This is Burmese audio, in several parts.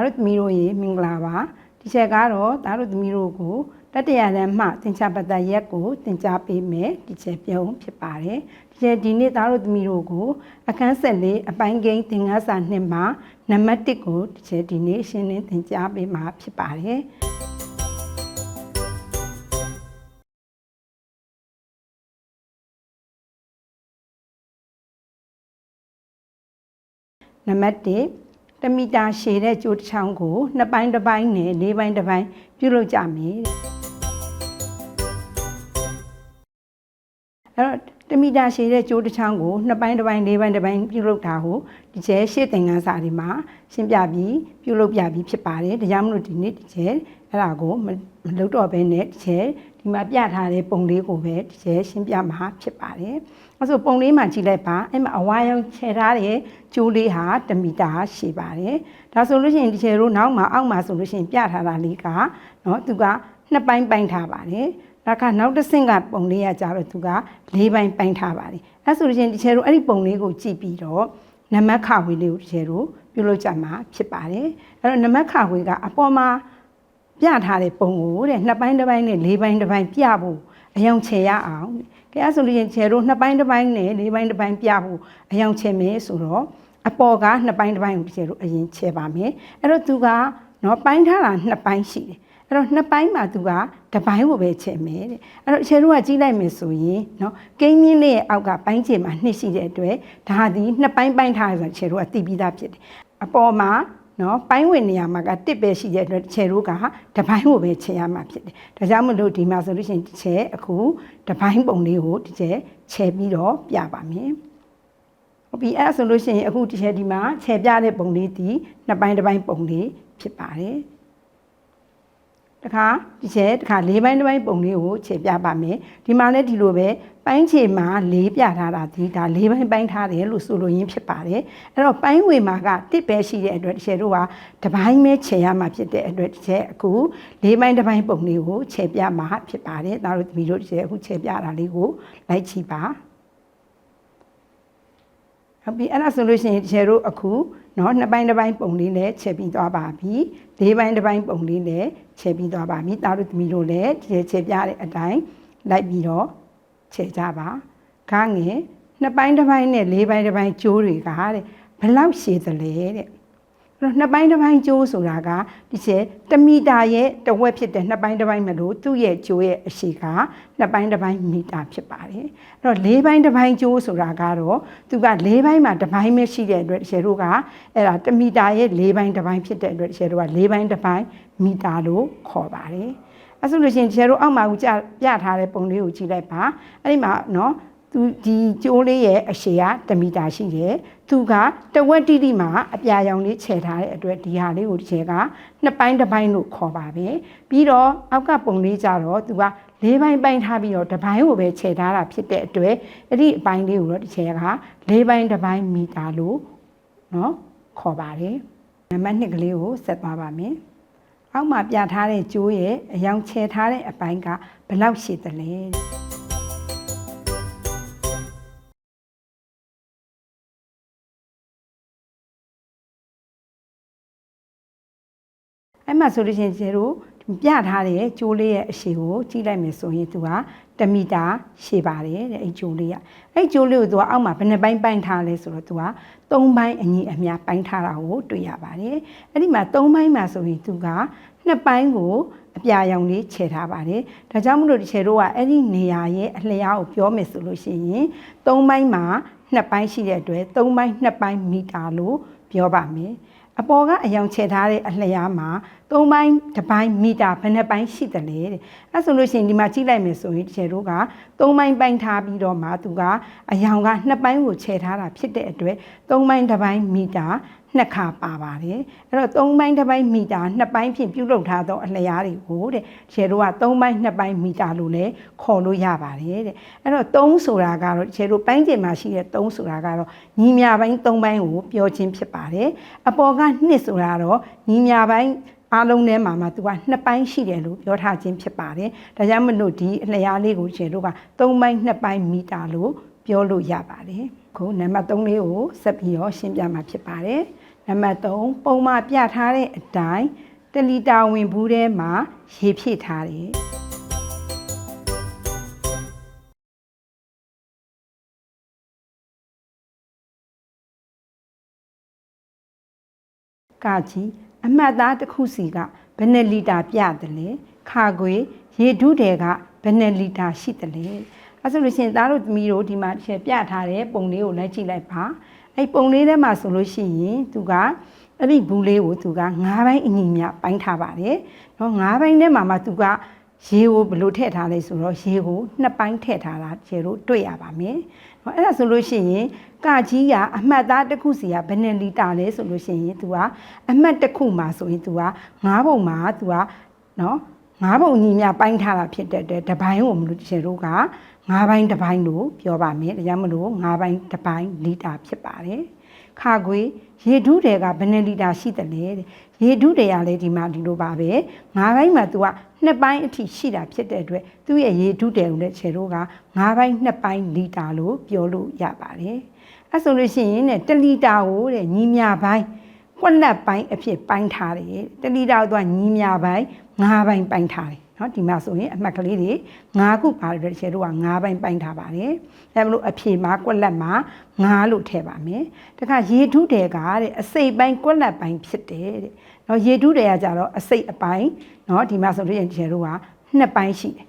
သားတို့သမီးတို့ရေမင်္ဂလာပါဒီချက်ကတော့သားတို့သမီးတို့ကိုတတရတန်းမှသင်္ချာပတ္တရက်ကိုသင်ကြားပေးမယ်ဒီချက်ပြုံးဖြစ်ပါတယ်ဒီချက်ဒီနေ့သားတို့သမီးတို့ကိုအခန်းဆက်လေးအပိုင်းကိန်းသင်ခန်းစာနှစ်မှာနံပါတ်1ကိုဒီချက်ဒီနေ့ရှင်းလင်းသင်ကြားပေးမှာဖြစ်ပါတယ်နံပါတ်1 တမီတာရှည်တဲ့ကြိုးတစ်ချောင်းကိုနှစ်ပိုင်းတစ်ပိုင်းနဲ့လေးပိုင်းတစ်ပိုင်းပြုလုပ်ကြမယ်တဲ့အဲ့တော့တမီတာရှည်တဲ့ကြိုးတစ်ချောင်းကိုနှစ်ပိုင်းတစ်ပိုင်းလေးပိုင်းတစ်ပိုင်းပြုလုပ်တာကိုဒီကျဲရှေ့သင်ခန်းစာဒီမှာရှင်းပြပြီးပြုလုပ်ပြပြီးဖြစ်ပါတယ်ဒါကြောင့်မလို့ဒီနေ့ဒီကျဲအဲ့ဒါကိုမမလုပ်တော့ဘဲနဲ့ဒီကျဲဒီမှာပြထားတဲ့ပုံလေးကိုပဲဒီကျဲရှင်းပြမှာဖြစ်ပါတယ် အဲဆိုပုံလေးမှာကြည့်လိုက်ပါအဲ့မှာအဝါရောင်ခြေထားတဲ့ကျိုးလေးဟာ1မီတာရှည်ပါတယ်ဒါဆိုလို့ရှိရင်ဒီကျဲတို့နောက်မှာအောက်မှာဆိုလို့ရှိရင်ပြထားတာလေးကเนาะသူကနှစ်ပိုင်းပိုင်းထားပါတယ်ဒါကနောက်တစ်ဆင့်ကပုံလေးကကြတော့သူက၄ပိုင်းပိုင်းထားပါတယ်အဲဆိုလို့ရှိရင်ဒီကျဲတို့အဲ့ဒီပုံလေးကိုကြည့်ပြီးတော့နံပါတ်ခဝေလေးကိုဒီကျဲတို့ပြုလုပ်ကြမှာဖြစ်ပါတယ်အဲ့တော့နံပါတ်ခဝေကအပေါ်မှာ ပြထားတဲ့ပုံကိုတဲ့နှစ်ပိုင်းတစ်ပိုင်းနဲ့လေးပိုင်းတစ်ပိုင်းပြဖို့အယောင်ချေရအောင်ကဲ အဲ့ဆိုလို့ရင်ချေတို့နှစ်ပိုင်းတစ်ပိုင်းနဲ့လေးပိုင်းတစ်ပိုင်းပြဖို့အယောင်ချေမယ်ဆိုတော့အပေါ်ကနှစ်ပိုင်းတစ်ပိုင်းကိုချေတို့အရင်ချေပါမယ်အဲ့တော့သူကနော်ပိုင်းထားတာနှစ်ပိုင်းရှိတယ်အဲ့တော့နှစ်ပိုင်းမှာသူကတစ်ပိုင်းကိုပဲချေမယ်တဲ့အဲ့တော့ချေတို့ကကြီးလိုက်မယ်ဆိုရင်နော်ကိန်းမြင့်လေးရဲ့အောက်ကပိုင်းချေမှာနှစ်ရှိတဲ့အတွက်ဒါသည်နှစ်ပိုင်းပိုင်းထားရဆိုချေတို့ကသိပြီးသားဖြစ်တယ်အပေါ်မှာ နော်ပိုင်းဝင်နေရာမှာကတစ်ပဲရှိတဲ့အတွက်ခြေတို့ကတပိုင်းကိုပဲခြေရမှာဖြစ်တယ်။ဒါကြောင့်မလို့ဒီမှာဆိုလို့ရှိရင်ဒီခြေအခုတပိုင်းပုံလေးကိုဒီခြေခြေပြီးတော့ပြပါမယ်။ဟုတ်ပြီအဲ့ဒါဆိုလို့ရှိရင်အခုဒီခြေဒီမှာခြေပြတဲ့ပုံလေးဒီနှစ်ပိုင်းတစ်ပိုင်းပုံလေးဖြစ်ပါတယ်။ တခါဒီခြေတခါ၄ပိုင်းတစ်ပိုင်းပုံလေးကိုခြေပြပါမယ်။ဒီမှာလည်းဒီလိုပဲပိုင်းခြေမှာ၄ပြထားတာဒီဒါ၄ပိုင်းပိုင်းထားတယ်လို့ဆိုလိုရင်းဖြစ်ပါတယ်။အဲ့တော့ပိုင်းဝေမှာကတစ်ပဲရှိတဲ့အတွက်ဒီခြေတို့ကတပိုင်းပဲခြေရမှာဖြစ်တဲ့အတွက်ဒီခြေအခု၄ပိုင်းတစ်ပိုင်းပုံလေးကိုခြေပြမှာဖြစ်ပါတယ်။ဒါတို့ဒီလိုဒီခြေအခုခြေပြတာလေးကိုလိုက်ကြည့်ပါ။ဟုတ်ပြီအဲ့ဒါဆိုလို့ရှိရင်တကယ်တော့အခုနော်နှစ်ပိုင်းတစ်ပိုင်းပုံလေးနဲ့ချက်ပြီးသွားပါပြီလေးပိုင်းတစ်ပိုင်းပုံလေးနဲ့ချက်ပြီးသွားပါပြီသားတို့သမီးတို့လည်းဒီချက်ပြတဲ့အတိုင်းလိုက်ပြီးတော့ချက်ကြပါခါငယ်နှစ်ပိုင်းတစ်ပိုင်းနဲ့လေးပိုင်းတစ်ပိုင်းကျိုးတွေကတဲ့ဘလောက်ရှည်သလဲတဲ့ နှစ်ပိုင်းတစ်ပိုင်းကျိုးဆိုတာကဒီချက်1မီတာရဲ့တဝက်ဖြစ်တဲ့နှစ်ပိုင်းတစ်ပိုင်းမလို့သူ့ရဲ့ကျိုးရဲ့အရှိကနှစ်ပိုင်းတစ်ပိုင်းမီတာဖြစ်ပါတယ်အဲ့တော့လေးပိုင်းတစ်ပိုင်းကျိုးဆိုတာကတော့သူကလေးပိုင်းမှာတစ်ပိုင်းပဲရှိတဲ့အတွက်ဒီချက်တို့ကအဲ့ဒါ1မီတာရဲ့လေးပိုင်းတစ်ပိုင်းဖြစ်တဲ့အတွက်ဒီချက်တို့ကလေးပိုင်းတစ်ပိုင်းမီတာလို့ခေါ်ပါတယ်အဲဆိုလို့ရှိရင်ဒီချက်တို့အောက်မှာကပြပြထားတဲ့ပုံလေးကိုကြည့်လိုက်ပါအဲ့ဒီမှာနော် သူဒီကျိုးလေးရဲ့အရှည်က1မီတာရှိတယ်သူကတဝက်တိတိမှာအပြာရောင်လေးခြယ်ထားတဲ့အတွက်ဒီဟာလေးကိုဒီချက်ကနှစ်ပိုင်းတစ်ပိုင်းလို့ခေါ်ပါပဲပြီးတော့အောက်ကပုံလေးကြတော့သူကလေးပိုင်းပိုင်းထားပြီးတော့တစ်ပိုင်းကိုပဲခြယ်ထားတာဖြစ်တဲ့အတွက်အဲ့ဒီအပိုင်းလေးကိုတော့ဒီချက်ကလေးပိုင်းတစ်ပိုင်းမီတာလို့နော်ခေါ်ပါတယ်နံပါတ်2ကလေးကိုဆက်သွားပါမယ်အောက်မှာပြထားတဲ့ကျိုးရဲ့အယောင်ခြယ်ထားတဲ့အပိုင်းကဘယ်လောက်ရှိသလဲ အဲ့မှာဆိုလို့ရှိရင်ကျတို့ပြထားတဲ့ကျိုးလေးရဲ့အရှိကိုကြည့်လိုက်မယ်ဆိုရင်သူက1မီတာရှည်ပါတယ်တဲ့အဲ့ကျိုးလေးကအဲ့ကျိုးလေးကိုသူကအောက်မှာဘယ်နှပိုင်းပိုင်းထားလဲဆိုတော့သူက3ပိုင်းအညီအမျှပိုင်းထားတာကိုတွေ့ရပါတယ်အဲ့ဒီမှာ3ပိုင်းမှာဆိုရင်သူကနှစ်ပိုင်းကိုအပြာရောင်လေးခြယ်ထားပါတယ်ဒါကြောင့်မလို့ဒီခြယ်တို့ကအဲ့ဒီနေရာရဲ့အလျားကိုပြောမယ်ဆိုလို့ရှိရင်3ပိုင်းမှာနှစ်ပိုင်းရှိတဲ့အတွက်3ပိုင်းနှစ်ပိုင်းမီတာလို့ပြောပါမယ်အပေါ်ကအယောင်ချဲထားတဲ့အလျားမှာ ၃ပိုင်းတစ်ပိုင်းမီတာဘယ်နှပိုင်းရှိတယ်လဲတဲ့အဲဆိုလို့ရှိရင်ဒီမှာကြည့်လိုက်မယ်ဆိုရင်ဒီချဲတို့က၃ပိုင်းပိုင်းထားပြီးတော့မှသူကအယောင်ကနှစ်ပိုင်းကိုချဲထားတာဖြစ်တဲ့အတွက်၃ပိုင်းတစ်ပိုင်းမီတာနှစ်ခါပါပါတယ်အဲ့တော့၃ပိုင်းတစ်ပိုင်းမီတာနှစ်ပိုင်းဖြင့်ပြုလုပ်ထားသောအလျားတွေကိုတဲ့ချဲတို့က၃ပိုင်းနှစ်ပိုင်းမီတာလို့လည်းခေါ်လို့ရပါတယ်တဲ့အဲ့တော့၃ဆိုတာကတော့ချဲတို့ပိုင်းကျင်မှာရှိတဲ့၃ဆိုတာကတော့ညီမြပိုင်း၃ပိုင်းကိုပြောခြင်းဖြစ်ပါတယ်အပေါ်က2ဆိုတာတော့ညီမြပိုင်း အားလုံးထဲမှာမှသူကနှစ်ပိုင်းရှိတယ်လို့ပြောထားခြင်းဖြစ်ပါတယ်။ဒါကြောင့်မလို့ဒီအလျားလေးကိုခြေတို့က3ပိုင်း2ပိုင်းမီတာလို့ပြောလို့ရပါတယ်။ခုနံပါတ်3လေးကိုဆက်ပြီးတော့ရှင်းပြမှာဖြစ်ပါတယ်။နနံပါတ်3ပုံမှပြထားတဲ့အတိုင်းတလီတာဝင်ဘူးထဲမှာရေဖြည့်ထားတယ်ကကြီး အမှတ်သားတစ်ခုစီကဘယ်နှစ်လီတာပြတယ်လဲခါခွေရေဒုတယ်ကဘယ်နှစ်လီတာရှိတယ်လဲအဲဆိုလို့ရှိရင်သားတို့သမီးတို့ဒီမှာတစ်ချက်ပြထားတဲ့ပုံလေးကိုလည်းကြည့်လိုက်ပါအဲ့ပုံလေးထဲမှာဆိုလို့ရှိရင်သူကအဲ့ဒီဘူးလေးကိုသူက၅ဘိုင်းအညီမြပိုင်းထားပါတယ်နော်၅ဘိုင်းထဲမှာမှသူကရေကိုဘယ်လိုထည့်ထားလဲဆိုတော့ရေကိုနှစ်ပိုင်းထည့်ထားတာကျေတို့တွေ့ရပါမယ်။နော်အဲ့ဒါဆိုလို့ရှိရင် ကကြီးကအမှတ်သားတစ်ခုစီကဘယ်နှစ်လီတာလဲဆိုလို့ရှိရင် तू ကအမှတ်တစ်ခုမှာဆိုရင် तू က9ပုံမှာ तू ကနော်9ပုံညီမြပိုင်းထားတာဖြစ်တဲ့အတွက်တစ်ပိုင်းကိုမလို့ကျေတို့က9ပိုင်းတစ်ပိုင်းလို့ပြောပါမယ်။ဒါကြောင့်မလို့9ပိုင်းတစ်ပိုင်းလီတာဖြစ်ပါတယ်။ခါခွေရေဒုတွေကဘယ်နှစ်လီတာရှိတယ်လဲတဲ့ရေဒုတွေကလည်းဒီမှာဒီလိုပါပဲ၅ဘိုင်းမှာ तू ကနှစ်ပိုင်းအထိရှိတာဖြစ်တဲ့အတွက်သူ့ရဲ့ရေဒုတွေကိုလည်းခြေတို့က၅ဘိုင်းနှစ်ပိုင်းလီတာလို့ပြောလို့ရပါတယ် အဲဆိုလို့ရှိရင်တဲ့1လီတာကိုတဲ့ညီမြပိုင်းကွက်လက်ပိုင်းအဖြစ်ပိုင်းထားတယ်1လီတာကို तू ကညီမြပိုင်း၅ဘိုင်းပိုင်းထားတယ်နော်ဒီမှာဆိုရင်အမှတ်ကလေးတွေ၅ခုပါတဲ့ခြေတို့က၅ဘိုင်းပိုင်းထားပါတယ်ဒါမလို့အဖြေမှာကွက်လက်မှာ၅လို့ထည့်ပါမယ်တခါရေထုတွေကတဲ့အစိပ်ပိုင်းကွက်လက်ပိုင်းဖြစ်တယ်တဲ့နော်ရေထုတွေကကြတော့အစိပ်အပိုင်းနော်ဒီမှာဆိုလို့ရင်ခြေတို့ကနှစ်ပိုင်းရှိတယ်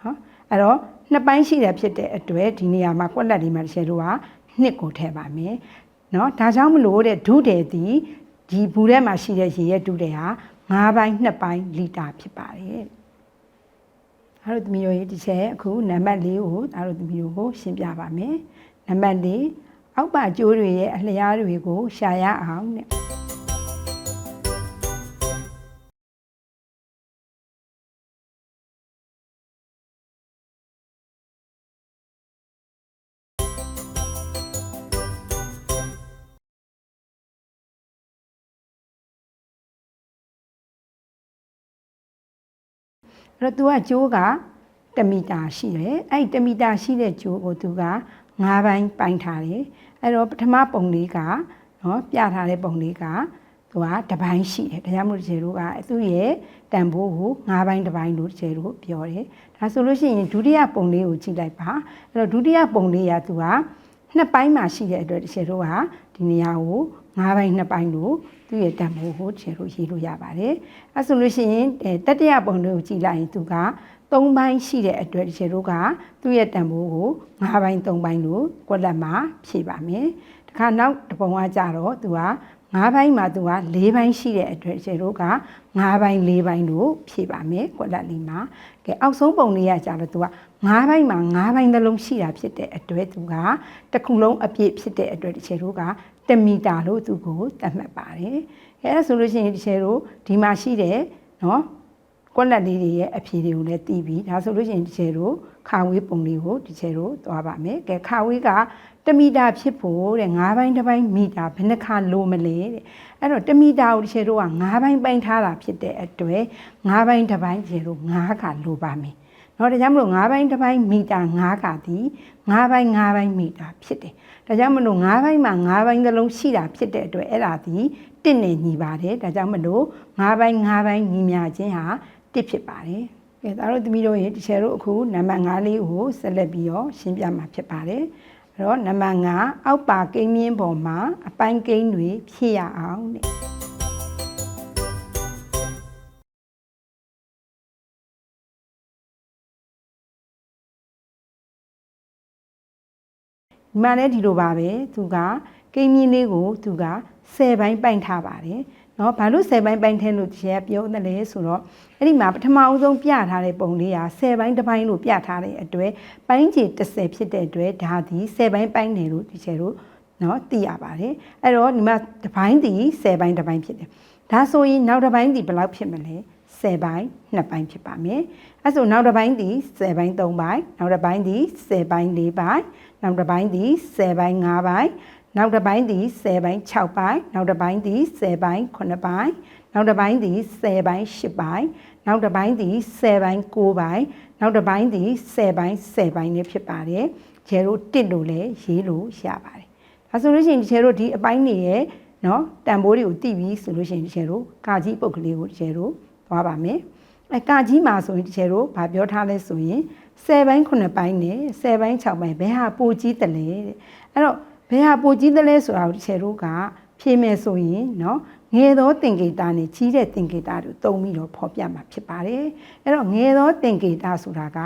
နော်အဲ့တော့နှစ်ပိုင်းရှိတယ်ဖြစ်တဲ့အတွက်ဒီနေရာမှာကွက်လက်တွေမှာခြေတို့က နှစ်ကိုထည့်ပါမယ်နော်ဒါကြောင့်မလို့တဲ့ဒုတယ်ဒီဒီဘူးထဲမှာရှိတဲ့ရေရဲ့ဒုတယ်ဟာ၅ပိုင်း2ပိုင်းလီတာဖြစ်ပါတယ်။အားတို့သမီးတို့ရေဒီချက်အခုနံပါတ်၄ကိုအားတို့သမီးတို့ကိုရှင်းပြပါမယ်။နံပါတ်၄အောက်ပါကျိုးတွေရဲ့အလျားတွေကိုရှာရအောင်တဲ့။ အဲ့တော့ तू ကကျိုးက1မီတာရှိတယ်အဲ့ဒီ1မီတာရှိတဲ့ကျိုးကို तू က9ပိုင်းပိုင်းထားတယ်အဲ့တော့ပထမပုံလေးကနော်ပြထားတဲ့ပုံလေးကသူကတစ်ပိုင်းရှိတယ်ဒါကြောင့်မို့ဒီတို့ကသူ့ရဲ့တန်ဖိုးကို9ပိုင်းတစ်ပိုင်းလို့ဒီတို့ပြောတယ်ဒါဆိုလို့ရှိရင်ဒုတိယပုံလေးကိုကြည့်လိုက်ပါအဲ့တော့ဒုတိယပုံလေးကသူကနှစ်ပိုင်းမှာရှိတဲ့အတွက်ဒီတို့က ဒီနေရာကို၅ပိုင်းနှစ်ပိုင်းလို့သူ့ရဲ့တန်ဖိုးကိုခြေလို့ရေးလို့ရပါတယ်အဲဆိုလို့ရှိရင်တတိယပုံလေးကိုကြည့်လိုက်ရင်သူက၃ပိုင်းရှိတဲ့အတွက်ခြေတို့ကသူ့ရဲ့တန်ဖိုးကို၅ပိုင်း၃ပိုင်းလို့ကွက်လက်မှာဖြည့်ပါမယ်တခါနောက်တစ်ပုံကကြတော့သူက၅ပိုင်းမှာသူက၄ပိုင်းရှိတဲ့အတွက်ခြေတို့က၅ပိုင်း၄ပိုင်းလို့ဖြည့်ပါမယ်ကွက်လက်လေးမှာကဲအောက်ဆုံးပုံလေးကကြတော့သူက ၅ပိုင်းမှာ၅ပိုင်းသလုံးရှိတာဖြစ်တဲ့အတွက်သူကတစ်ခုလုံးအပြည့်ဖြစ်တဲ့အတွက်ခြေတို့က1မီတာလို့သူကိုသတ်မှတ်ပါတယ်။အဲဒါဆိုလို့ရှိရင်ဒီချေတို့ဒီမှာရှိတဲ့နော်ကွက်လက်လေးတွေရဲ့အဖြေတွေကိုလည်းသိပြီ။ဒါဆိုလို့ရှိရင်ဒီချေတို့ခါဝေးပုံလေးကိုဒီချေတို့သွားပါမယ်။ကဲခါဝေးက1မီတာဖြစ်ဖို့တဲ့9ဘိုင်းတစ်ဘိုင်းမီတာဘယ်နှခါလိုမလဲတဲ့။အဲ့တော့1မီတာကိုဒီချေတို့က9ဘိုင်းပိုင်းထားတာဖြစ်တဲ့အတွက်9ဘိုင်းတစ်ဘိုင်းချေတို့9ခါလိုပါမယ်။ နော်ဒါကြောင့်မလို့9ဘိုင်းတစ်ဘိုင်းမီတာ9ခါသည်9ဘိုင်း9ဘိုင်းမီတာဖြစ်တယ်။ဒါကြောင့်မလို့9ဘိုင်းမှာ9ဘိုင်းသလုံးရှိတာဖြစ်တဲ့အတွက်အဲ့ဒါသည်1နဲ့ညီပါတယ်။ဒါကြောင့်မလို့9ဘိုင်း9ဘိုင်းညီမျှခြင်းဟာ1ဖြစ်ပါတယ်။ကဲဒါတို့သမီးတို့ရေတချယ်တို့အခုနံပါတ်5လေးကိုဆက်လက်ပြီးတော့ရှင်းပြမှာဖြစ်ပါတယ်။အဲ့တော့နံပါတ်5အောက်ပါကိန်းမြင့်ပေါ်မှာအပိုင်းကိန်းတွေဖြည့်ရအောင်တဲ့။ ဒီမှာလည်းဒီလိုပါပဲသူကကိန်းမြင့်လေးကိုသူက10ပိုင်းပိုင်ထားပါတယ်เนาะဘာလို့10ပိုင်းပိုင်ထဲလို့တရားပြောတယ်လဲဆိုတော့အဲ့ဒီမှာပထမအဆုံးပြထားတဲ့ပုံလေးက10ပိုင်းတစ်ပိုင်းလို့ပြထားတဲ့အတွက်ပိုင်းခြေ30ဖြစ်တဲ့အတွက်ဒါဒီ10ပိုင်းပိုင်းတယ်လို့ဒီချေတို့เนาะသိရပါတယ်အဲ့တော့ဒီမှာတစ်ပိုင်းဒီ10ပိုင်းတစ်ပိုင်းဖြစ်တယ်ဒါဆိုရင်နောက်တစ်ပိုင်းဒီဘယ်လောက်ဖြစ်မလဲ 10ပိုင်း2ပိုင်းဖြစ်ပါမယ်အဲဆိုနောက်တစ်ပိုင်းဒီ10ပိုင်း3ပိုင်းနောက်တစ်ပိုင်းဒီ10ပိုင်း4ပိုင်းနောက်တစ်ပိုင်းဒီ10ပိုင်း5ပိုင်းနောက်တစ်ပိုင်းသည်10ပိုင်း6ပိုင်းနောက်တစ်ပိုင်းသည်10ပိုင်း9ပိုင်းနောက်တစ်ပိုင်းသည်10ပိုင်း10ပိုင်းနောက်တစ်ပိုင်းသည်10ပိုင်း9ပိုင်းနောက်တစ်ပိုင်းသည်10ပိုင်း10ပိုင်းနဲ့ဖြစ်ပါတယ်ကျဲတို့တစ်လို့လည်းရေးလို့ရပါတယ်ဒါဆိုလို့ရှိရင်ကျဲတို့ဒီအပိုင်းတွေရဲ့နော်တန်ဖိုးတွေကိုတိပြီးဆိုလို့ရှိရင်တချေတို့ကာကြီးပုတ်ကလေးကိုတချေတို့ သွားပါမယ်အဲကာကြီးမှာဆိုရင်တချေတို့ဗာပြောထားလဲဆိုရင်10ပိုင်း9ပိုင်းနဲ့10ပိုင်း6ပိုင်းဘယ်ဟာပိုကြီးတယ်လဲတဲ့အဲ့တော့ဘယ်ဟာပိုကြီးတယ်လဲဆိုတာကိုတချေတို့ကဖြေမယ်ဆိုရင်နော်ငယ်သောသင်္ကေတနဲ့ကြီးတဲ့သင်္ကေတတို့သုံးပြီးတော့ဖော်ပြမှာဖြစ်ပါတယ်အဲ့တော့ငယ်သောသင်္ကေတဆိုတာက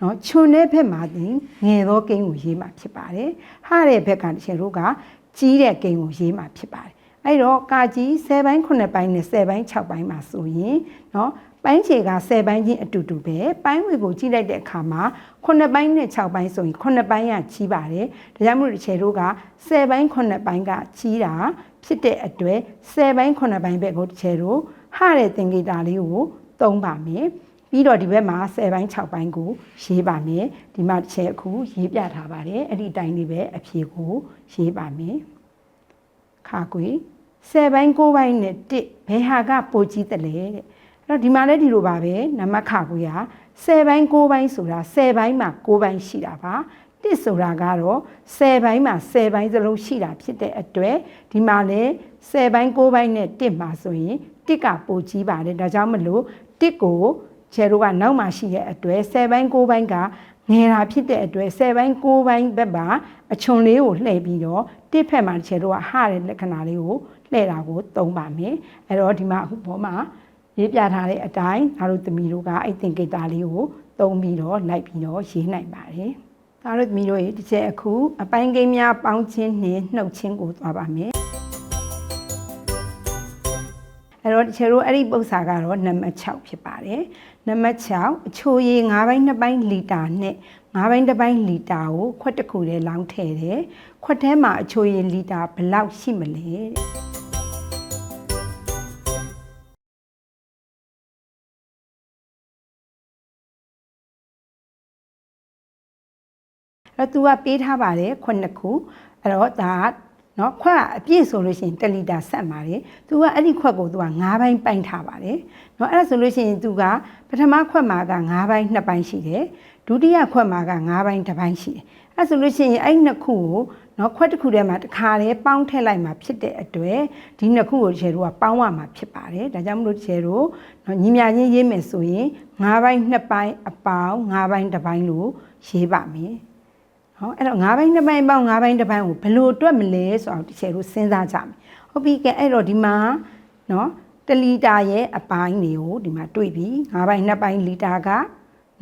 နော်ခြုံတဲ့ဘက်မှာတင်ငယ်သောကိန်းကိုရေးမှာဖြစ်ပါတယ်ဟာတဲ့ဘက်ကတချေတို့ကကြီးတဲ့ကိန်းကိုရေးမှာဖြစ်ပါတယ် အဲ့တော့ကာကြီး10ပိုင်း9ပိုင်းနဲ့10ပိုင်း6ပိုင်းမှာဆိုရင်เนาะပိုင်းခြေက10ပိုင်းချင်းအတူတူပဲပိုင်းဝေကိုကြည့်လိုက်တဲ့အခါမှာ9ပိုင်းနဲ့6ပိုင်းဆိုရင်9ပိုင်းကကြီးပါတယ်ဒါကြောင့်မို့ဒီခြေတို့က10ပိုင်း9ပိုင်းကကြီးတာဖြစ်တဲ့အတွက်10ပိုင်း9ပိုင်းဘက်ကိုဒီခြေတို့ဟာတဲ့သင်္ကေတလေးကိုသုံးပါမယ်ပြီးတော့ဒီဘက်မှာ10ပိုင်း6ပိုင်းကိုရေးပါမယ်ဒီမှာတစ်ချက်အခုရေးပြထားပါတယ်အဲ့ဒီအတိုင်းလေးပဲအဖြေကိုရေးပါမယ်ခါကွေ 10ပိုင်း9ပိုင်းနဲ့1ဘယ်ဟာကပိုကြီးတယ်လဲတဲ့အဲ့တော့ဒီမှာလည်းဒီလိုပါပဲနံပါတ်ခါကွေက10ပိုင်း9ပိုင်းဆိုတာ10ပိုင်းမှာ9ပိုင်းရှိတာပါတစ်ဆိုတာကတော့10ပိုင်းမှာ10ပိုင်းစလုံးရှိတာဖြစ်တဲ့အတွက်ဒီမှာလည်း10ပိုင်း9ပိုင်းနဲ့တစ်မှာဆိုရင်တစ်ကပိုကြီးပါတယ်ဒါကြောင့်မလို့တစ်ကိုခြေတို့ကနောက်မှရှိတဲ့အတွက်10ပိုင်း9ပိုင်းကငယ်တာဖြစ်တဲ့အတွက်10ပိုင်း9ပိုင်းဘက်မှာအချွန်လေးကိုလှည့်ပြီးတော့တစ်ဖက်မှာခြေတို့ကဟတဲ့လက္ခဏာလေးကို လှည့်တာကိုသုံးပါမယ်အဲ့တော့ဒီမှာအခုပေါ်မှာရေးပြထားတဲ့အတိုင်းဒါတို့သမီးတို့ကအဲ့သင်္ကေတလေးကိုသုံးပြီးတော့လိုက်ပြီးတော့ရေးနိုင်ပါတယ်ဒါတို့သမီးတို့ရေဒီချက်အခုအပိုင်းကိန်းများပေါင်းခြင်းနှင့်နှုတ်ခြင်းကိုသွားပါမယ်အဲ့တော့တချို့တို့အဲ့ဒီပု္ပ္ပစာကတော့နံပါတ်6ဖြစ်ပါတယ်နံပါတ်6အချိုရည်9ပိုင်း2ပိုင်းလီတာနဲ့9ပိုင်း1ပိုင်းလီတာကိုခွက်တစ်ခုတည်းလောင်းထည့်တယ်ခွက်ထဲမှာအချိုရည်လီတာဘယ်လောက်ရှိမလဲတဲ့ တော့ तू ကပေးထားပါတယ်ခုနှစ်ခုအဲ့တော့ဒါကနော်ခွက်အပြည့်ဆိုလို့ရှိရင်1လီတာဆက်ပါတယ်။ तू ကအဲ့ဒီခွက်ကို तू က9ပိုင်းပိုင်းထားပါတယ်။နော်အဲ့ဒါဆိုလို့ရှိရင် तू ကပထမခွက်မှာက9ပိုင်း2ပိုင်းရှိတယ်။ဒုတိယခွက်မှာက9ပိုင်း1ပိုင်းရှိတယ်။အဲ့ဆိုလို့ရှိရင်အဲ့နှစ်ခုကိုနော်ခွက်တစ်ခုထဲမှာတစ်ခါတည်းပေါင်းထည့်လိုက်မှာဖြစ်တဲ့အတွက်ဒီနှစ်ခုကိုခြေတို့ကပေါင်းရမှာဖြစ်ပါတယ်။ဒါကြောင့်မလို့ခြေတို့နော်ညီမချင်းရေးမယ်ဆိုရင်9ပိုင်း2ပိုင်းအပေါင်း9ပိုင်း1ပိုင်းလို့ရေးပါမယ်။ ဟောအဲ့တော့၅ဘိုင်းတစ်ပိုင်းပေါင်း၅ဘိုင်းတစ်ပိုင်းကိုဘယ်လိုတွက်မလဲဆိုတော့တစ်ချက်တို့စဉ်းစားကြမယ်ဟုတ်ပြီကဲအဲ့တော့ဒီမှာနော်တလီတာရဲ့အပိုင်းတွေကိုဒီမှာတွေ့ပြီ၅ဘိုင်းနှစ်ပိုင်းလီတာက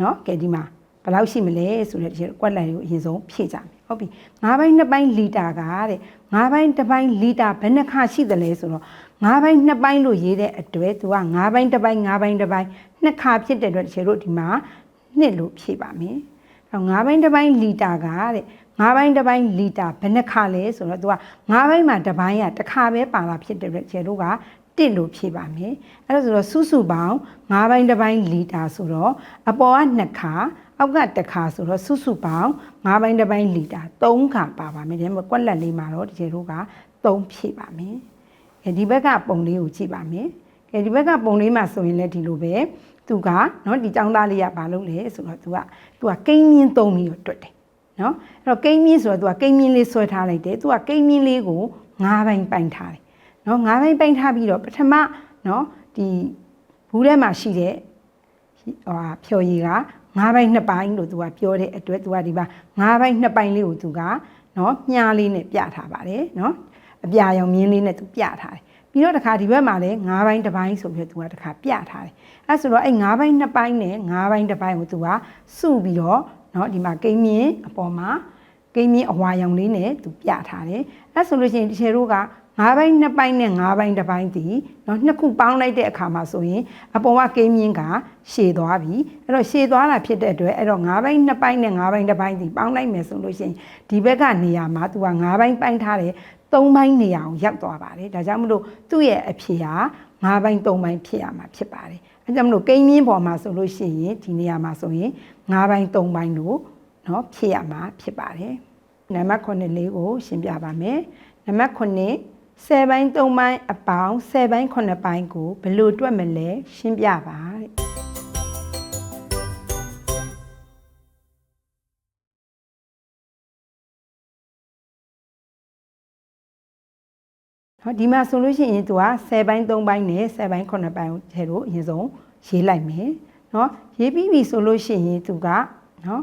နော်ကဲဒီမှာဘယ်လောက်ရှိမလဲဆိုတဲ့တစ်ချက်ကွက်လိုက်ကိုအရင်ဆုံးဖြည့်ကြမယ်ဟုတ်ပြီ၅ဘိုင်းနှစ်ပိုင်းလီတာကတဲ့၅ဘိုင်းတစ်ပိုင်းလီတာဘယ်နှခါရှိသလဲဆိုတော့၅ဘိုင်းနှစ်ပိုင်းလို့ရေးတဲ့အတွက်သူက၅ဘိုင်းတစ်ပိုင်း၅ဘိုင်းတစ်ပိုင်းနှစ်ခါဖြစ်တဲ့အတွက်တစ်ချက်တို့ဒီမှာနှစ်လို့ဖြည့်ပါမယ် ငါးပိုင်းတစ်ပိုင်းလီတာကတဲ့ငါးပိုင်းတစ်ပိုင်းလီတာဘယ်နှခါလဲဆိုတော့သူကငါးပိုင်းမှာတစ်ပိုင်းကတစ်ခါပဲပါလာဖြစ်တဲ့အတွက်ကျတို့ကတစ်လို့ဖြေပါမယ်အဲ့ဒါဆိုတော့စုစုပေါင်းငါးပိုင်းတစ်ပိုင်းလီတာဆိုတော့အပေါ်ကနှစ်ခါအောက်ကတစ်ခါဆိုတော့စုစုပေါင်းငါးပိုင်းတစ်ပိုင်းလီတာ၃ခါပါပါမယ်ဒါပေမဲ့ကွက်လက်လေးမှာတော့ဒီကျတို့က၃ဖြည့်ပါမယ်ဒီဘက်ကပုံလေးကိုကြည့်ပါမယ် ကဲဒီဘက်ကပုံလေးမှာဆိုရင်လည်းဒီလိုပဲသူကเนาะဒီចောင်းသားလေးကဘာလုပ်လဲဆိုတော့သူကသူကကိန်းမြင့်သုံးပြီးတော့တွက်တယ်เนาะအဲ့တော့ကိန်းမြင့်ဆိုတော့သူကကိန်းမြင့်လေးဆွဲထားလိုက်တယ်သူကကိန်းမြင့်လေးကို၅ဘိုင်းပိုင်ထားတယ်เนาะ၅ဘိုင်းပိုင်ထားပြီးတော့ပထမเนาะဒီဘူးထဲမှာရှိတဲ့ဟာဖြော်ရည်က၅ဘိုင်း၂ဘိုင်းလို့သူကပြောတဲ့အတွက်သူကဒီမှာ၅ဘိုင်း၂ဘိုင်းလေးကိုသူကเนาะမြားလေးနဲ့ပြထားပါတယ်เนาะအပြာရောင်မြင်းလေးနဲ့သူပြထားတယ် ပြီးတော့တခါဒီဘက်မှာလည်း၅ဘိုင်းတစ်ဘိုင်းဆိုပြီးတော့သူကတခါပြထားတယ်အဲဆိုတော့အဲ့၅ဘိုင်းနှစ်ဘိုင်းနဲ့၅ဘိုင်းတစ်ဘိုင်းကိုသူကစုပြီးတော့เนาะဒီမှာကိန်းမြင်အပေါ်မှာကိန်းမြင်အဝါရောင်လေးနဲ့သူပြထားတယ်အဲဆိုလို့ရှိရင်တချေတို့က၅ဘိုင်းနှစ်ပိုင်းနဲ့၅ဘိုင်းတစ်ပိုင်းဒီเนาะနှစ်ခုပေါင်းလိုက်တဲ့အခါမှာဆိုရင်အပေါ်ကကိန်းမြင့်ကရှည်သွားပြီအဲ့တော့ရှည်သွားတာဖြစ်တဲ့အတွက်အဲ့တော့၅ဘိုင်းနှစ်ပိုင်းနဲ့၅ဘိုင်းတစ်ပိုင်းဒီပေါင်းလိုက်မယ်ဆိုလို့ရှိရင်ဒီဘက်ကနေရာမှာ तू က၅ဘိုင်းပိုင်းထားတယ် ၃ပိုင်းနေရာကိုရောက်သွားပါတယ်ဒါကြောင့်မလို့သူ့ရဲ့အဖြေဟာ၅ပိုင်း၃ပိုင်းဖြစ်ရမှာဖြစ်ပါတယ်အဲကြောင့်မလို့ကိန်းမြင့်ပေါ်မှာဆိုလို့ရှိရင်ဒီနေရာမှာဆိုရင်၅ပိုင်း၃ပိုင်းလို့เนาะဖြစ်ရမှာဖြစ်ပါတယ်နံပါတ်9လေးကို ရှင်းပြပါမယ်နံပါတ်9 10ပိုင်း3ပိုင်းအပေါင်း10ပိုင်း9ပိုင်းကိုဘယ်လိုတွက်မလဲရှင်းပြပါတဲ့ နော်ဒီမှာဆိုလို့ရှိရင်သူက10ပိုင်း3ပိုင်းနဲ့10ပိုင်း9ပိုင်းကိုထဲလို့အရင်ဆုံးရေးလိုက်မယ်နော်ရေးပြီးပြီဆိုလို့ရှိရင်သူကနော်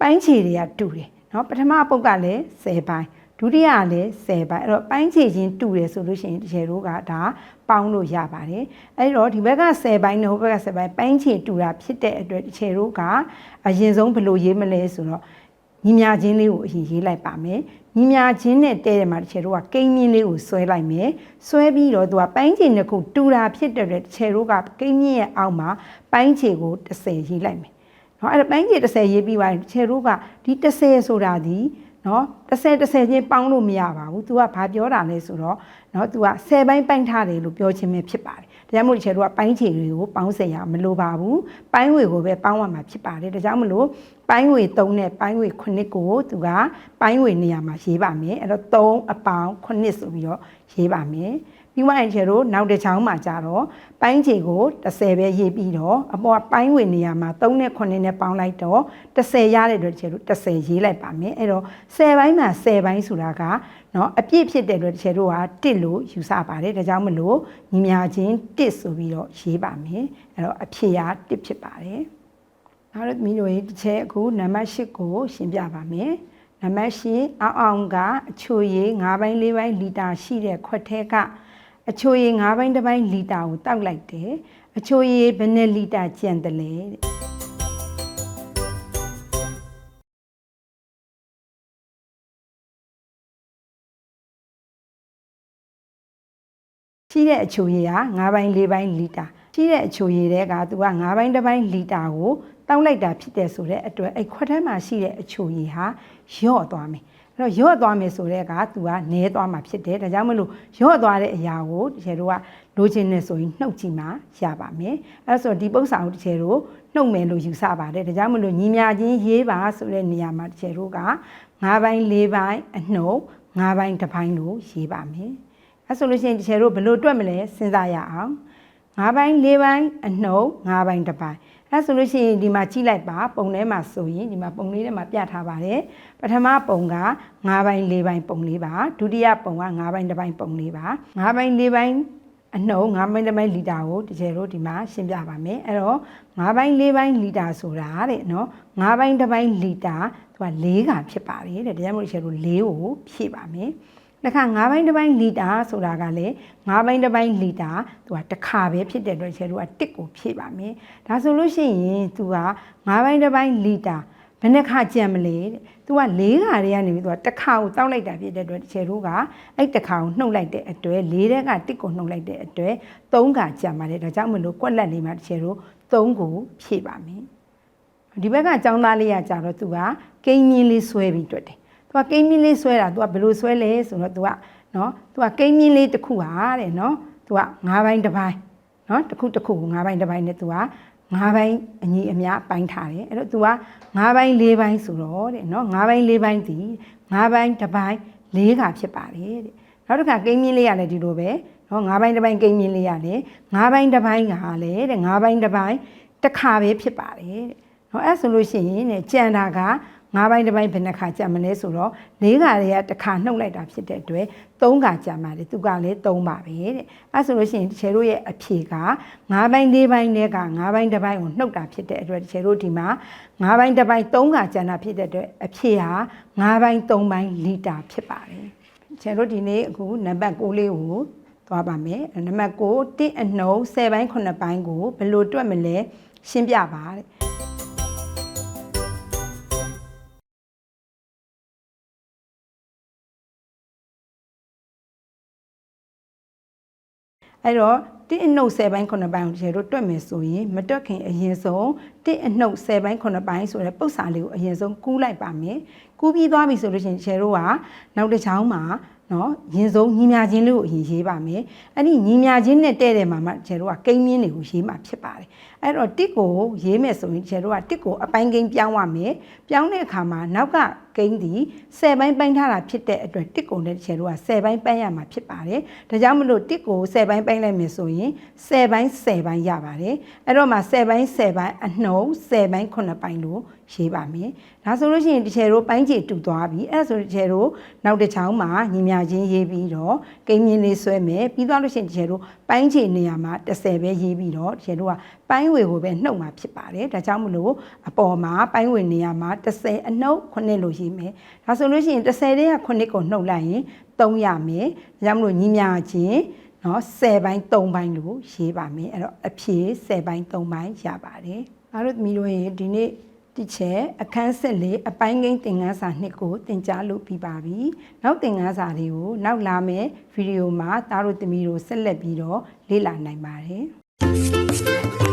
ပိုင်းခြေတွေကတူတယ်နော်ပထမပုတ်ကလည်း10ပိုင်းဒုတိယကလည်း10ပိုင်းအဲ့တော့ပိုင်းခြေချင်းတူတယ်ဆိုလို့ရှိရင်တကယ်တော့ကဒါပေါင်းလို့ရပါတယ်အဲ့တော့ဒီဘက်က10ပိုင်းနဲ့ဟိုဘက်က10ပိုင်းပိုင်းခြေတူတာဖြစ်တဲ့အတွက်တကယ်တော့ကအရင်ဆုံးဘယ်လိုရေးမလဲဆိုတော့ညီမြချင်းလေးကိုအရင်ရေးလိုက်ပါမယ် ညီမြချင်းနဲ့တဲတယ်မှာတကယ်တော့ကကိန်းမြင့်လေးကိုဆွဲလိုက်မယ်ဆွဲပြီးတော့သူကပိုင်းခြေနှစ်ခုတူတာဖြစ်တဲ့အတွက်တကယ်တော့ကကိန်းမြင့်ရဲ့အောက်မှာပိုင်းခြေကို30ရေးလိုက်မယ်နော်အဲ့ဒါပိုင်းခြေ30ရေးပြီးသွားရင်တကယ်တော့ကဒီ30ဆိုတာဒီနော်30 30ချင်းပေါင်းလို့မရပါဘူး။ तू ကဘာပြောတာလဲဆိုတော့နော် तू က10ပိုင်းပိုင်းထားတယ်လို့ပြောခြင်းပဲဖြစ်ပါတယ်။ ဒါကြောင့်မို့ဒီချေတို့ကပိုင်းချေတွေကိုပေါင်းစင်ရမလိုပါဘူး။ပိုင်းဝေကိုပဲပေါင်းရမှာဖြစ်ပါတယ်။ဒါကြောင့်မလို့ပိုင်းဝေ3နဲ့ပိုင်းဝေ9ကို तू ကပိုင်းဝေနေရာမှာရေးပါမယ်။အဲ့တော့3အပေါင်း9ဆိုပြီးတော့ရေးပါမယ်။ New Angel တို့နောက်တစ်ချောင်းမှာကြတော့ပိုင်းခြေကို30ပဲရေးပြီးတော့အပေါ်ပိုင်းဝင်နေရာမှာ3နဲ့9နဲ့ပေါင်းလိုက်တော့30ရတဲ့အတွက်တစ်ချက်တို့30ရေးလိုက်ပါမယ်အဲ့တော့10ပိုင်းမှာ10ပိုင်းဆိုတာကနော်အပြည့်ဖြစ်တဲ့အတွက်တစ်ချက်တို့က1လို့ယူဆပါတယ်ဒါကြောင့်မလို့ညီမချင်း1ဆိုပြီးတော့ရေးပါမယ်အဲ့တော့အဖြေက1ဖြစ်ပါတယ်နောက်တော့မိတို့ရေးတစ်ချက်အခုနံပါတ်8ကိုရှင်းပြပါမယ်နံပါတ်8အောင်အောင်ကအချိုရည်၅ဘိုင်း၄ဘိုင်းလီတာရှိတဲ့ခွက်ထဲက အချိုရည်၅ပိုင်းတစ်ပိုင်းလီတာကိုတောက်လိုက်တယ်အချိုရည်ဘယ်နဲ့လီတာကျန်တယ်လဲတဲ့ရှိတဲ့အချိုရည်က၅ပိုင်း၄ပိုင်းလီတာရှိတဲ့အချိုရည်တွေကသူက၅ပိုင်းတစ်ပိုင်းလီတာကိုတောက်လိုက်တာဖြစ်တယ်ဆိုတဲ့အတွက်အဲ့ခွက်ထဲမှာရှိတဲ့အချိုရည်ဟာယော့သွားမယ်အဲ့ တော့ရော့သွားမယ်ဆိုတဲ့ကသူကနဲသွားမှာဖြစ်တယ်ဒါကြောင့်မလို့ရော့သွားတဲ့အရာကိုတကယ်တော့လိုချင်နေဆိုရင်နှုတ်ကြည့်မှရပါမယ်အဲ့ဆိုဒီပု္ပ္ပစာကိုတကယ်တော့နှုတ်မယ်လို့ယူဆပါတယ်ဒါကြောင့်မလို့ညီမြချင်းရေးပါဆိုတဲ့နေရာမှာတကယ်တော့က၅ပိုင်း၄ပိုင်းအနှုတ်၅ပိုင်းတစ်ပိုင်းလို့ရေးပါမယ်အဲ့ဆိုလို့ရှိရင်တကယ်တော့ဘယ်လိုတွက်မလဲစဉ်းစားရအောင်၅ပိုင်း၄ပိုင်းအနှုတ်၅ပိုင်းတစ်ပိုင်း အဲဆိုလို့ရှိရင်ဒီမှာကြည့်လိုက်ပါပုံထဲမှာဆိုရင်ဒီမှာပုံလေးထဲမှာပြထားပါတယ်ပထမပုံက9ပိုင်း4ပိုင်းပုံလေးပါဒုတိယပုံက9ပိုင်း1ပိုင်းပုံလေးပါ9ပိုင်း4ပိုင်းအနှုံ9ပိုင်း1ပိုင်းလီတာကိုတကယ်လို့ဒီမှာရှင်းပြပါမယ်အဲ့တော့9ပိုင်း4ပိုင်းလီတာဆိုတာတဲ့နော်9ပိုင်း1ပိုင်းလီတာသူက၄ကဖြစ်ပါတယ်တဲ့ဒါကြောင့်မို့တကယ်လို့၄ကိုဖြည့်ပါမယ် တစ်ခါ9ဘိုင်းတစ်ပိုင်းလီတာဆိုတာကလည်း9ဘိုင်းတစ်ပိုင်းလီတာသူကတစ်ခါပဲဖြစ်တဲ့အတွက်ကျတော့တစ်ကိုဖြည့်ပါမယ်ဒါဆိုလို့ရှိရင်သူက9ဘိုင်းတစ်ပိုင်းလီတာဘယ်နှခါကြံမလဲတဲ့။ तू က၄ခါတွေကနေပြီး तू ကတစ်ခါကိုတောက်လိုက်တာဖြစ်တဲ့အတွက်ခြေတို့ကအဲ့တစ်ခါကိုနှုတ်လိုက်တဲ့အတွက်၄တဲ့ကတစ်ကိုနှုတ်လိုက်တဲ့အတွက်၃ခါကြံပါတယ်။ဒါကြောင့်မလို့ကွက်လက်လေးမှာခြေတို့၃ကိုဖြည့်ပါမယ်။ဒီဘက်ကចောင်းသားလေးကကြတော့ तू ကကိန်းမြင်းလေးဆွဲပြီးတွက်တယ်။ သူကကိန်းမင်းလေးဆွဲတာသူကဘယ်လိုဆွဲလဲဆိုတော့သူကနော်သူကကိန်းမင်းလေးတစ်ခုဟာတဲ့နော်သူက၅ဘိုင်းတစ်ဘိုင်းနော်တစ်ခုတစ်ခုကို၅ဘိုင်းတစ်ဘိုင်းနဲ့သူက၅ဘိုင်းအညီအများပိုင်းထားတယ်အဲ့တော့သူက၅ဘိုင်း၄ဘိုင်းဆိုတော့တဲ့နော်၅ဘိုင်း၄ဘိုင်းစီ၅ဘိုင်းတစ်ဘိုင်း၄ခါဖြစ်ပါတယ်တဲ့နောက်တစ်ခါကိန်းမင်းလေးကလည်းဒီလိုပဲနော်၅ဘိုင်းတစ်ဘိုင်းကိန်းမင်းလေးကလည်း၅ဘိုင်းတစ်ဘိုင်းကလည်းတဲ့၅ဘိုင်းတစ်ဘိုင်းတစ်ခါပဲဖြစ်ပါတယ်တဲ့နော်အဲ့ဆိုလို့ရှိရင်တဲ့ကြံတာက ငါးပိုင်းတစ်ပိုင်းဘယ်နှခါကြာမလဲဆိုတော့၄ခါတွေကတစ်ခါနှုတ်လိုက်တာဖြစ်တဲ့အတွက်၃ခါကြာမှလေသူကလည်း၃ပါပဲတဲ့အဲဆိုလို့ရှိရင်တချေတို့ရဲ့အဖြေက၅ပိုင်း၄ပိုင်းတွေက၅ပိုင်းတစ်ပိုင်းကိုနှုတ်တာဖြစ်တဲ့အတွက်တချေတို့ဒီမှာ၅ပိုင်းတစ်ပိုင်း၃ခါကြာတာဖြစ်တဲ့အတွက်အဖြေဟာ၅ပိုင်း၃ပိုင်းလီတာဖြစ်ပါတယ်တချေတို့ဒီနေ့အခုနံပါတ်6လေးကိုသွားပါမယ်နံပါတ်6တစ်အနှုံ10ပိုင်း9ပိုင်းကိုဘယ်လိုတွက်မလဲရှင်းပြပါတဲ့ အဲ့တော့တစ်အနှုတ်10ပိုင်း9ပိုင်းကိုတကယ်တော့တွက်မယ်ဆိုရင်မတွက်ခင်အရင်ဆုံးတစ်အနှုတ်10ပိုင်း9ပိုင်းဆိုတဲ့ပု္ပ္ပစာလေးကိုအရင်ဆုံးကူးလိုက်ပါမယ်ကူးပြီးသွားပြီဆိုလို့ရှိရင်တကယ်တော့ကနောက်တစ်ချောင်းမှာ နော်ရင်ဆုံးညီမြချင်းလေးကိုအရင်ရေးပါမယ်အဲ့ဒီညီမြချင်းနဲ့တဲ့တယ်မှာမှကျဲတို့ကကိန်းမြင်းတွေကိုရေးမှာဖြစ်ပါတယ်အဲ့တော့တစ်ကိုရေးမယ်ဆိုရင်ကျဲတို့ကတစ်ကိုအပိုင်းကိန်းပြောင်းရမယ်ပြောင်းတဲ့အခါမှာနောက်ကကိန်းဒီ10ပိုင်းပိုင်းထားတာဖြစ်တဲ့အတွက်တစ်ကိုနဲ့ကျဲတို့က10ပိုင်းပိုင်းရမှာဖြစ်ပါတယ်ဒါကြောင့်မလို့တစ်ကို10ပိုင်းပိုင်းလိုက်မယ်ဆိုရင်10ပိုင်း10ပိုင်းရပါတယ်အဲ့တော့မှ10ပိုင်း10ပိုင်းအနှုံ10ပိုင်း9ပိုင်းလို့ ရေးပါမယ်ဒါဆိုလို့ရှိရင်တစ်ချယ်တို့ပိုင်းခြေတူသွားပြီအဲ့ဒါဆိုတစ်ချယ်တို့နောက်တစ်ချောင်းမှာညီမြချင်းရေးပြီးတော့ကိန်းမြင်းလေးဆွဲမယ်ပြီးသွားလို့ရှိရင်တစ်ချယ်တို့ပိုင်းခြေနေရာမှာ30ပဲရေးပြီးတော့တစ်ချယ်တို့ကပိုင်းဝေကိုပဲနှုတ်မှာဖြစ်ပါတယ်ဒါကြောင့်မလို့အပေါ်မှာပိုင်းဝေနေရာမှာ30အနှုတ်9လို့ရေးမယ်ဒါဆိုလို့ရှိရင်30တဲ့က9ကိုနှုတ်လိုက်ရင်3ရမယ်ဒါကြောင့်မလို့ညီမြချင်းနော်10ပိုင်း3ပိုင်းလို့ရေးပါမယ်အဲ့တော့အဖြေ10ပိုင်း3ပိုင်းရပါတယ်အားတို့သမီးတို့ရေဒီနေ့ ဒီချက်အခန်းဆက်လေးအပိုင်းကိန်းသင်ခန်းစာနှစ်ကိုသင်ကြားလို့ပြီးပါပြီ။နောက်သင်ခန်းစာတွေကိုနောက်လာမယ့်ဗီဒီယိုမှာသားတို့သမီးတို့ဆက်လက်ပြီးတော့လေ့လာနိုင်ပါတယ်။